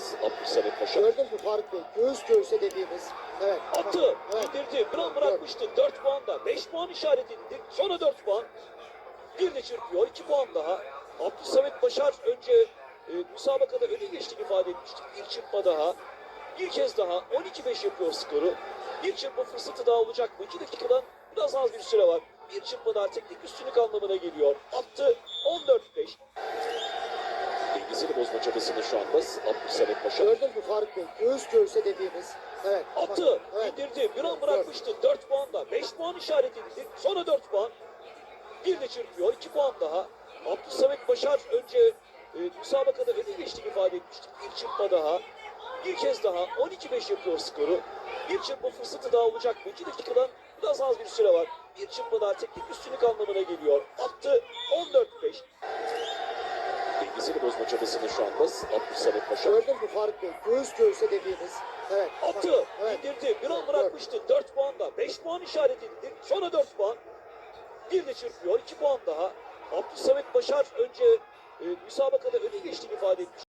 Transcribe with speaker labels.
Speaker 1: Bas Abdülsamet Paşa.
Speaker 2: Gördün mü Faruk Bey? Göğüs göğüse dediğimiz. Evet.
Speaker 1: Attı,
Speaker 2: Evet.
Speaker 1: indirdi, bir an bırakmıştı. 4 puan da, 5 puan işaret edildi. Sonra 4 puan. Bir de çırpıyor, 2 puan daha. Abdülsamet Başar önce e, müsabakada öne geçtiğini ifade etmiştik. Bir çırpma daha. Bir kez daha 12-5 yapıyor skoru. Bir çırpma fırsatı daha olacak mı? 2 dakikadan biraz az bir süre var. Bir çırpma daha teknik üstünlük anlamına geliyor. Attı 14-5. Dengesini bozma çabasında şu anda Abdülsamet Paşa.
Speaker 2: Gördün mü Faruk Bey? Göğüs göğüse dediğimiz. Evet.
Speaker 1: Attı,
Speaker 2: Evet.
Speaker 1: indirdi, bir an bırakmıştı. 4 puan da, 5 puan işaret edildi. Sonra 4 puan. Bir de çırpıyor, 2 puan daha. Abdülsamet Başar önce e, müsabakada öne geçtiğini ifade etmiştik. Bir çırpma daha. Bir kez daha 12-5 yapıyor skoru. Bir çırpma fırsatı daha olacak mı? 2 dakikadan biraz az bir süre var. Bir çırpma daha teknik üstünlük anlamına geliyor. Attı 14-5. Dengesini bozma çabasında şu anda Abdülsamet Paşa.
Speaker 2: Gördün mü Faruk Bey? Göğüs göğüse dediğimiz. Evet.
Speaker 1: Attı,
Speaker 2: Evet.
Speaker 1: indirdi, bir an bırakmıştı. 4 puan da, 5 puan işaret edildi. Sonra 4 puan. Bir de çırpıyor, 2 puan daha. Abdülsamet Başar önce e, müsabakada öne geçtiğini ifade etmiş.